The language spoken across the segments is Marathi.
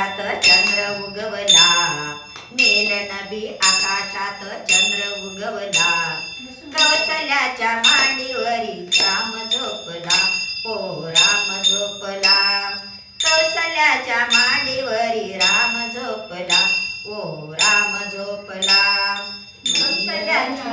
चंद्र उगवला नेल आकाशात चंद्र उगवला कवसल्याच्या मांडीवरी राम झोपला. ओ राम झोपला. कवसल्याच्या मांडीवरी राम झोपला. ओ राम झोपला. कवसल्याच्या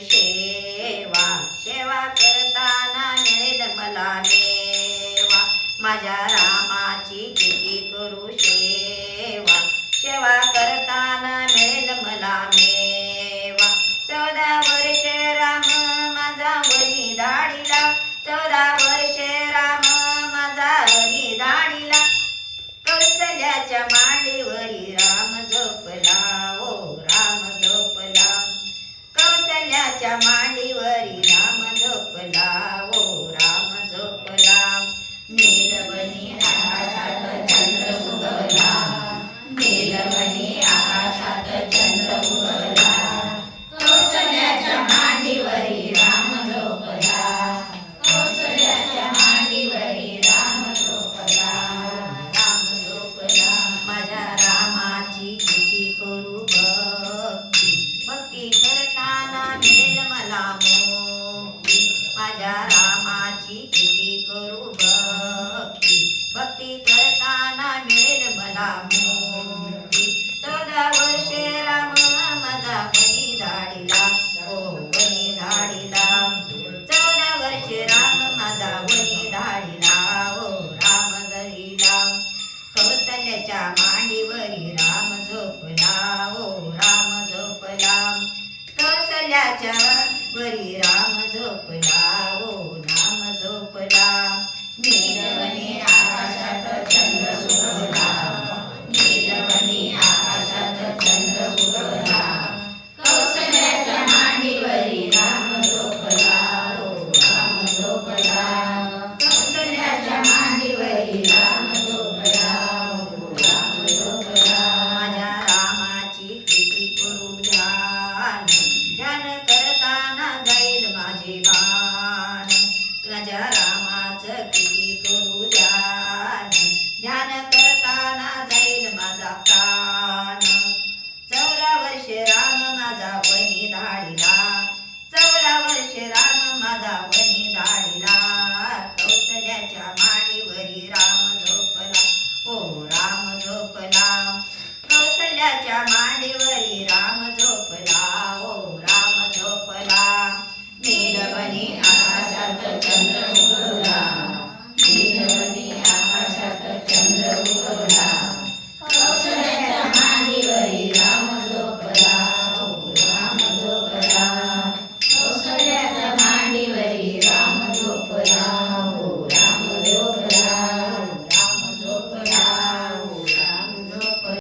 सेवा सेवा करताना मिळेल मला मेवा. माझ्या रामाची किती करू सेवा सेवा करताना मांडीवरी राम झोपला ओ राम झोपला कसल्याच्या वरी राम झोपला? माझ्या किती करू ध्यान? ध्यान करताना जाईल माझा प्राण. चौदा वर्षे राम माझा वनी धाडीला. चौदा वर्षे राम माझा वनी धाडी